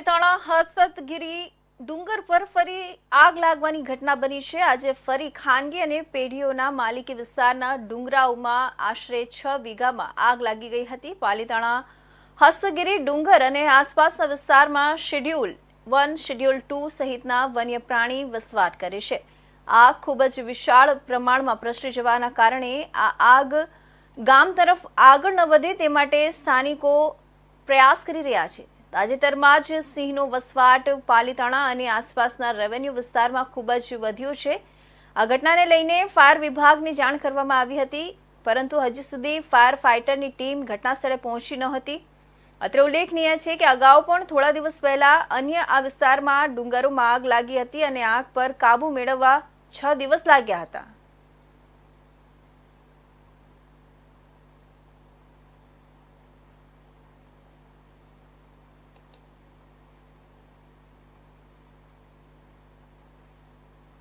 પાલીતાણા હસતગીરી ડુંગર પર ફરી આગ લાગવાની ઘટના બની છે. આજે ફરી ખાનગી અને પેઢીઓના માલિકી વિસ્તારના ડુંગરાઓમાં આશરે છ વીઘામાં આગ લાગી ગઈ હતી. પાલીતાણા હસ્તગીરી ડુંગર અને આસપાસના વિસ્તારમાં શેડ્યુલ વન, શેડ્યુલ ટુ સહિતના વન્ય પ્રાણી વસવાટ કરે છે. આગ ખૂબ જ વિશાળ પ્રમાણમાં પ્રસરી જવાના કારણે આ આગ ગામ તરફ આગળ ન વધે તે માટે સ્થાનિકો પ્રયાસ કરી રહ્યા છે. તાજેતરમાં જ સિંહનો વસવાટ પાલીતાણા અને આસપાસના રેવન્યુ વિસ્તારમાં ખૂબ જ વધ્યો છે. આ ઘટનાને લઈને ફાયર વિભાગને જાણ કરવામાં આવી હતી, પરંતુ હજી સુધી ફાયર ફાઇટરની ટીમ ઘટના સ્થળે પહોંચી ન હતી. અત્રે ઉલ્લેખનીય છે કે અગાઉ પણ થોડા દિવસ પહેલા અન્ય આ વિસ્તારમાં ડુંગરોમાં આગ લાગી હતી અને આગ પર કાબુ મેળવવા છ દિવસ લાગ્યા હતા.